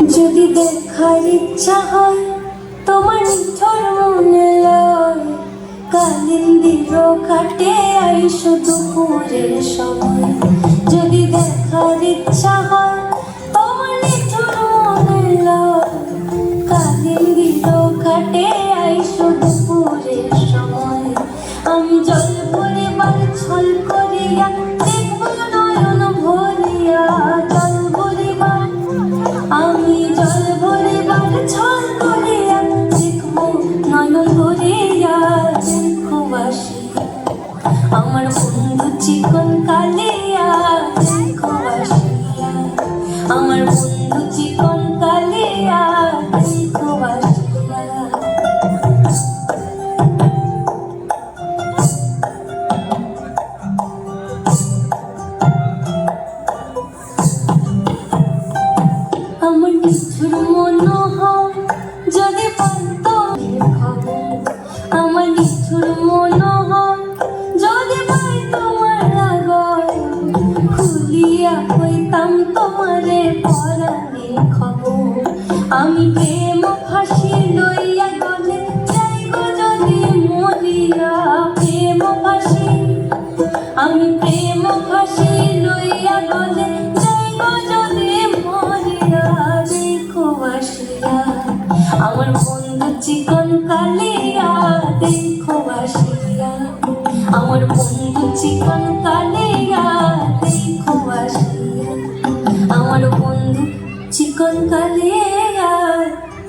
যদি দেখার ইচ্ছা হয় তোমার নিঠোর মনে লয়। কালিন্দির কাটে আইসো দুপুরের সময়। চিকন কালিয়া আমার বন্ধু চিকন কালিয়া আমার নিঠুর খুলিয়া হইতাম তোমারে পরাণে খবর। আমি প্রেম ফাঁসি লইয়া গলে যাইব যদি মরিয়া প্রেম ফাঁসি। আমি প্রেম ফাঁসি লইয়া গলে যাইব যদি মরিয়া, দেখো আসিয়া। আমার বন্ধু চিকন কালিয়া, দেখো আসিয়া। আমার বন্ধু চিকন কালিয়া con calidad.